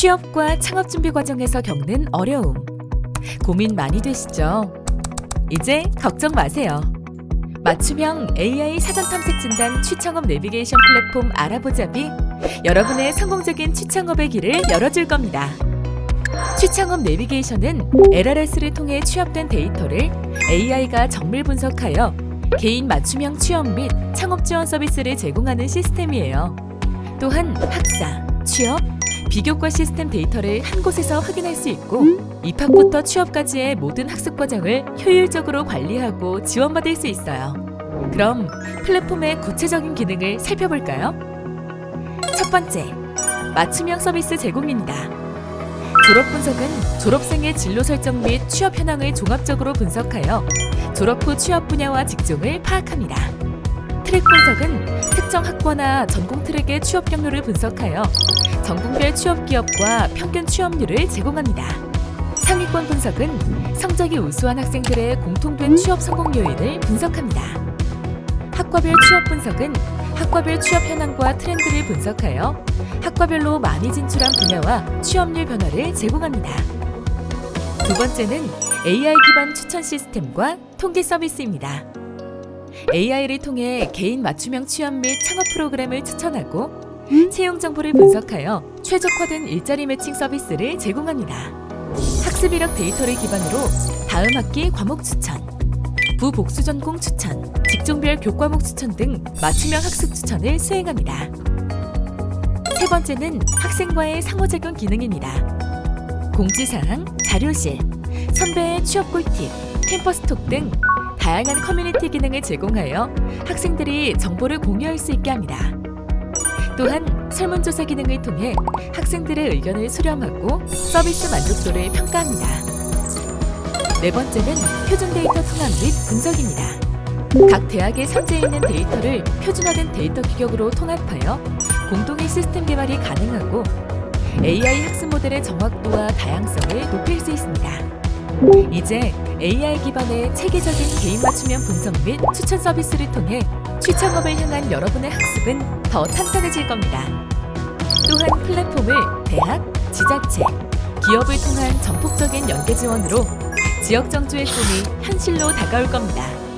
취업과 창업 준비 과정에서 겪는 어려움. 고민 많이 되시죠? 이제 걱정 마세요. 맞춤형 AI 사전 탐색 진단 취창업 내비게이션 플랫폼 알아보잡이 여러분의 성공적인 취창업의 길을 열어줄 겁니다. 취창업 내비게이션은 LRS를 통해 취합된 데이터를 AI가 정밀 분석하여 개인 맞춤형 취업 및 창업 지원 서비스를 제공하는 시스템이에요. 또한 학사, 취업, 비교과 시스템 데이터를 한 곳에서 확인할 수 있고 입학부터 취업까지의 모든 학습 과정을 효율적으로 관리하고 지원받을 수 있어요. 그럼 플랫폼의 구체적인 기능을 살펴볼까요? 첫 번째, 맞춤형 서비스 제공입니다. 졸업 분석은 졸업생의 진로 설정 및 취업 현황을 종합적으로 분석하여 졸업 후 취업 분야와 직종을 파악합니다. 트랙 분석은 특정 학과나 전공 트랙의 취업 경로를 분석하여 전공별 취업 기업과 평균 취업률을 제공합니다. 상위권 분석은 성적이 우수한 학생들의 공통된 취업 성공 요인을 분석합니다. 학과별 취업 분석은 학과별 취업 현황과 트렌드를 분석하여 학과별로 많이 진출한 분야와 취업률 변화를 제공합니다. 두 번째는 AI 기반 추천 시스템과 통계 서비스입니다. AI를 통해 개인 맞춤형 취업 및 창업 프로그램을 추천하고 채용 정보를 분석하여 최적화된 일자리 매칭 서비스를 제공합니다. 학습 이력 데이터를 기반으로 다음 학기 과목 추천, 부복수 전공 추천, 직종별 교과목 추천 등 맞춤형 학습 추천을 수행합니다. 세 번째는 학생과의 상호작용 기능입니다. 공지사항, 자료실, 선배의 취업 꿀팁, 캠퍼스 톡 등 다양한 커뮤니티 기능을 제공하여 학생들이 정보를 공유할 수 있게 합니다. 또한 설문조사 기능을 통해 학생들의 의견을 수렴하고 서비스 만족도를 평가합니다. 네 번째는 표준 데이터 통합 및 분석입니다. 각 대학에 산재해 있는 데이터를 표준화된 데이터 규격으로 통합하여 공동의 시스템 개발이 가능하고 AI 학습 모델의 정확도와 다양성을 높일 수 있습니다. 이제 AI 기반의 체계적인 개인 맞춤형 분석 및 추천 서비스를 통해 취창업을 향한 여러분의 학습은 더 탄탄해질 겁니다. 또한 플랫폼을 대학, 지자체, 기업을 통한 전폭적인 연계 지원으로 지역 정주의 꿈이 현실로 다가올 겁니다.